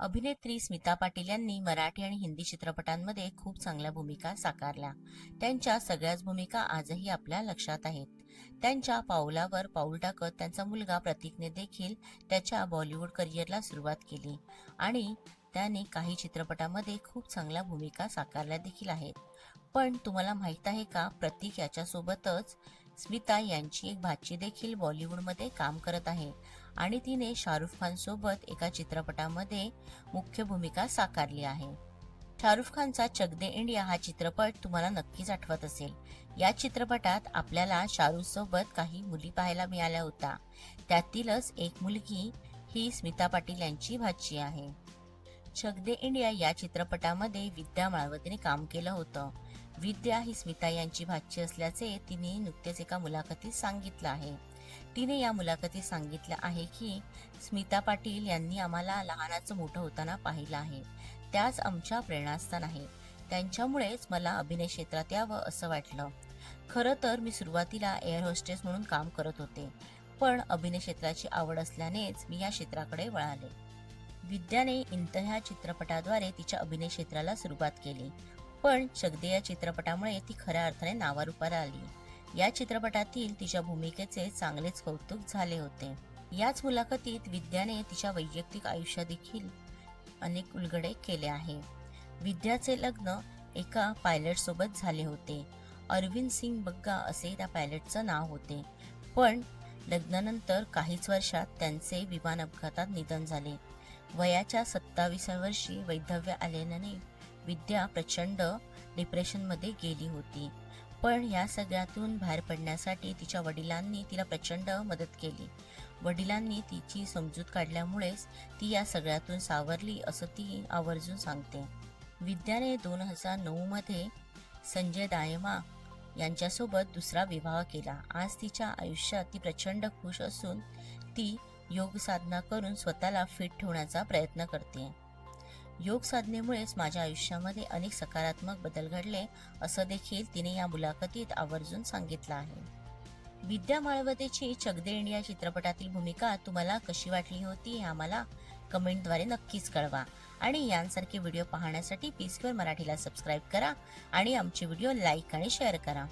अभिनेत्री स्मिता पाटील यांनी मराठी आणि हिंदी चित्रपटांमध्ये खूप चांगल्या भूमिका साकारल्या. त्यांच्या सगळ्याच भूमिका आजही आपल्या लक्षात आहेत. त्यांच्या पावलावर पाऊल टाकत त्यांचा मुलगा प्रतीकने देखील त्याच्या बॉलिवूड करिअरला सुरुवात केली. आणि त्याने काही चित्रपटामध्ये खूप चांगल्या भूमिका साकारल्या देखील आहेत. पण तुम्हाला माहीत आहे का प्रतीक याच्यासोबतच स्मिता यांची एक भाची देखील बॉलिवूडमध्ये काम करत आहे. आणि तिने शाहरुख खान सोबत एका चित्रपटामध्ये मुख्य भूमिका साकारली आहे. शाहरुख खानचा चक दे इंडिया हा चित्रपट तुम्हाला नक्कीच आठवत असेल. या चित्रपटात आपल्याला शाहरुख सोबत काही मुली पाहायला मिळाल्या होत्या. त्यातीलच एक मुलगी ही स्मिता पाटील यांची भाची आहे. चक दे इंडिया या चित्रपटामध्ये विद्या माळवतीने काम केलं होतं. विद्या ही स्मिता यांची भाची असल्याचे तिने नुकतेच एका मुलाखतीत सांगितलं आहे. तिने या मुलाखतीत सांगितलं आहे की स्मिता पाटील यांनी आम्हाला लहानाचं मोठं होताना पाहिलं आहे. त्याच आमच्या प्रेरणास्थान आहे. त्यांच्यामुळेच मला अभिनय क्षेत्रात यावं असं वाटलं. खरं तर मी सुरुवातीला एअर होस्टेस म्हणून काम करत होते. पण अभिनय क्षेत्राची आवड असल्यानेच मी या क्षेत्राकडे वळाले. विद्याने इंत ह्या चित्रपटाद्वारे तिच्या अभिनय क्षेत्राला सुरुवात केली. पण शगदे या चित्रपटामुळे ती खऱ्या अर्थाने नावारूपाला आली. या चित्रपटातील तिच्या भूमिकेचे चांगलेच कौतुक झाले होते. याच मुलाखतीत विद्याने तिच्या वैयक्तिक आयुष्यात देखील अनेक उलगडे केले आहे. विद्याचे लग्न एका पायलट सोबत झाले होते. अरविंद सिंग बग्गा असे त्या पायलटचं नाव होते. पण लग्नानंतर काहीच वर्षात त्यांचे विमान अपघातात निधन झाले. वयाच्या सत्तावीसाव्या वर्षी वैधव्य आल्याने विद्या प्रचंड डिप्रेशनमध्ये गेली होती. पण या सगळ्यातून बाहेर पडण्यासाठी तिच्या वडिलांनी तिला प्रचंड मदत केली. वडिलांनी तिची समजूत काढल्यामुळेच ती या सगळ्यातून सावरली असं ती आवर्जून सांगते. विद्याने दोन हजार नऊमध्ये संजय दायमा यांच्यासोबत दुसरा विवाह केला. आज तिच्या आयुष्यात ती प्रचंड खुश असून ती योग साधना करून स्वतःला फिट ठेवण्याचा प्रयत्न करते. योग साधनेमुळेच माझ्या आयुष्यामध्ये अनेक सकारात्मक बदल घडले असं देखील तिने या मुलाखतीत आवर्जून सांगितलं आहे. विद्या माळवतेची चकदे इंडिया चित्रपटातील भूमिका तुम्हाला कशी वाटली होती हे आम्हाला कमेंटद्वारे नक्कीच कळवा. आणि यांसारखे व्हिडिओ पाहण्यासाठी पी स्क्वेअर मराठीला सबस्क्राईब करा आणि आमचे व्हिडिओ लाईक आणि शेअर करा.